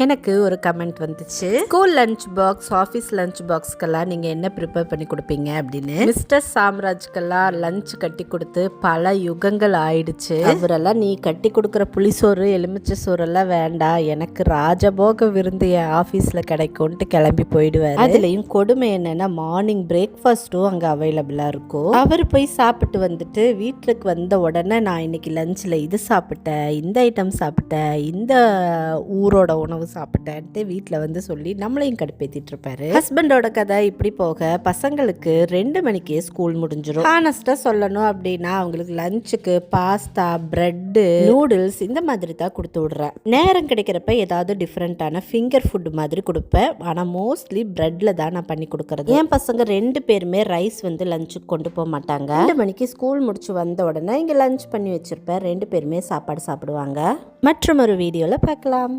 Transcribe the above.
எனக்கு ஒரு கமெண்ட் வந்துச்சு. School lunch box office lunch பாக்ஸ்க்கெல்லாம் நீங்கள் என்ன ப்ரிப்பேர் பண்ணி கொடுப்பீங்க அப்படின்னு? மிஸ்டர் சாம்ராஜ்க்கெல்லாம் லஞ்ச் கட்டி கொடுத்து பல யுகங்கள் ஆயிடுச்சு. அவரெல்லாம் நீ கட்டி கொடுக்குற புளிசோறு எலுமிச்சை சோறெல்லாம் வேண்டாம். எனக்கு ராஜபோக விருந்து என் ஆஃபீஸில் கிடைக்கும்ட்டு கிளம்பி போயிடுவார். அதுலேயும் கொடுமை என்னன்னா மார்னிங் பிரேக்ஃபாஸ்ட்டும் அங்கே அவைலபிளாக இருக்கும். அவர் போய் சாப்பிட்டு வந்துட்டு வீட்டுக்கு வந்த உடனே நான் இன்னைக்கு லஞ்சில் இது சாப்பிட்டேன் இந்த ஐட்டம் சாப்பிட்டேன் இந்த ஊரோட உணவு சாப்பிட்டேன்ட்டு வீட்டில் வந்து சொல்லி நம்மளையும் கடுப்பேற்றிட்டு இருப்பாரு ஹஸ்பண்டோட கதை இப்படி போக பசங்களுக்கு ரெண்டு மணிக்கே ஸ்கூல் முடிஞ்சிடும் ஹானஸ்டாக சொல்லணும் அப்படின்னா அவங்களுக்கு லஞ்சுக்கு பாஸ்தா பிரெட்டு நூடுல்ஸ் இந்த மாதிரி தான் கொடுத்து விடுறேன். நேரம் கிடைக்கிறப்ப ஏதாவது டிஃப்ரெண்ட்டான ஃபிங்கர் ஃபுட் மாதிரி கொடுப்பேன். ஆனால் மோஸ்ட்லி பிரெட்டில் தான் நான் பண்ணி கொடுக்குறது. என் பசங்க ரெண்டு பேருமே ரைஸ் வந்து லஞ்சுக்கு கொண்டு போக மாட்டாங்க. ரெண்டு மணிக்கு ஸ்கூல் முடிச்சு வந்த உடனே இங்கே லஞ்ச் பண்ணி வச்சிருப்பேன். ரெண்டு பேருமே சாப்பாடு சாப்பிடுவாங்க. மற்றும் ஒரு வீடியோவில் பார்க்கலாம்.